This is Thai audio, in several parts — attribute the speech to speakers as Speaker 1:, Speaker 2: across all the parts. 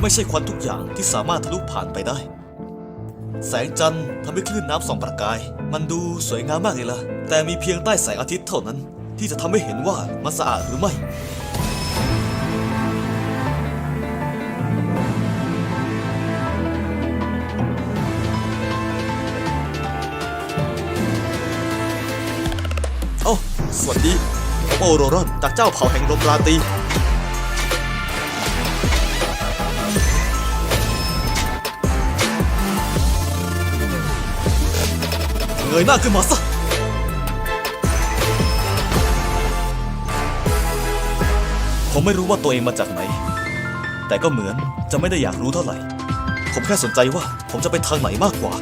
Speaker 1: ไม่ใช่ควันทุกอย่างที่สามารถทะลุผ่านไปได้ แสงจันทร์ทำให้คลื่นน้ำส่องประกาย มันดูสวยงามมากเลยล่ะ แต่มีเพียงใต้แสงอาทิตย์เท่านั้น ที่จะทำให้เห็นว่ามันสะอาดหรือไม่โอ้าสวัสดี ผมโอโรรอนจากเจ้าเผ่าแห่งลมราตี ยหน้าขึ้นมาซะผมไม่รู้ว่าตัวเองมาจากไหน แต่ก็เหมือนจะไม่ได้อยากรู้เท่าไหร่ ผมแค่สนใจว่าผมจะไปทางไหนมากกว่า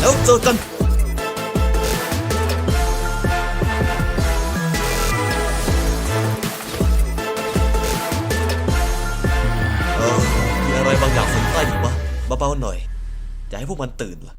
Speaker 1: แล้วเจอกัน เบาๆหน่อย อย่าให้พวกมันตื่นล่ะ